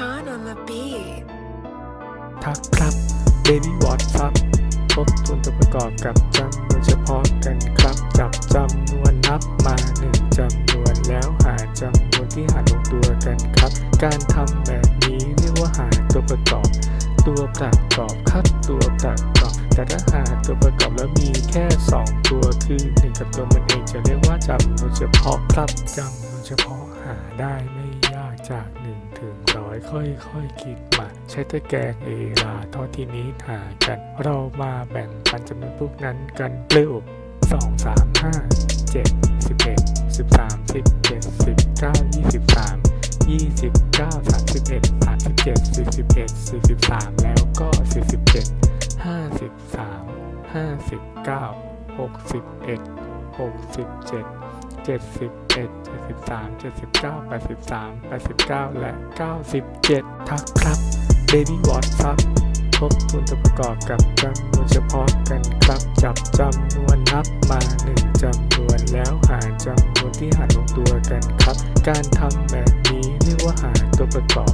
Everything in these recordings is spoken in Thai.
on the beat. ทักครับ Baby What ครับทบทวนตัวประกอบกับจำนวนเฉพาะกันครับ จับจำนวนนับมาหนึ่งจำนวนแล้วหาจำนวนที่หารลงตัวกันครับ การทำแบบนี้เรียกว่าหาตัวประกอบ ตัวประกอบครับตัวประกอบ แต่ถ้าหาตัวประกอบแล้วมีแค่ 2 ตัวคือ1กับตัวมันเองจะเรียกว่าจำนวนเฉพาะครับจำนวนเฉพาะหาได้ไม่ จาก 1 ถึงร้อยค่อยๆคิดมา ใช้ตะแกรงเอลาทอดที่นี้หากัน เรามาแบ่งปันจำนวนพวกนั้นกันเร็วสองสามห้าเจ็ดสิบเอ็ดสิบสามสิบเจ็ดสิบเก้ายี่สิบสามยี่สิบเก้าสามสิบเอ็ดสามสิบเจ็ดสี่สิบเอ็ดสี่สิบสามแล้วก็สี่สิบเจ็ดห้าสิบสามห้าสิบเก้าหกสิบเอ็ดหกสิบเจ็ด เจ็ดสิบเอ็ดเจ็ดสิบสามเจ็ดสิบเก้าแปดสิบสามแปดสิบเก้าและเก้าสิบเจ็ดทักครับ Baby What ครับทบทวนตัวประกอบกับจำนวนเฉพาะกันครับ จับจำนวนนับมาหนึ่งจำนวนแล้วหาจำนวนที่หารลงตัวกันครับ การทำแบบนี้เรียกว่าหาตัวประกอบ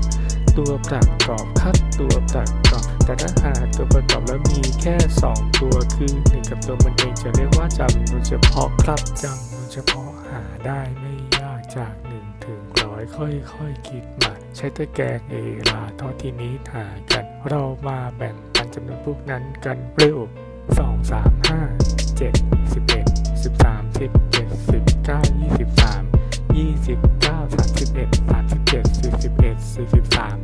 ตัวประกอบครับตัวประกอบ แต่ถ้าหาตัวประกอบแล้วมีแค่ 2 ตัวคือ1กับตัวมันเองจะเรียกว่าจำนวนเฉพาะครับจำนวนเฉพาะหาได้ไม่ยากจาก1ถึงร้อยค่อยๆคคิดมา ใช้ตะแกรงเอลาทอดทีนี้หากัน เรามาแบ่งปันจำนวนพวกนั้นกันเร็ว2 3 5 7 11 13 17 19 23 29 31 37 41 43แล้วก็47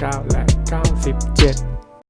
9 และ 97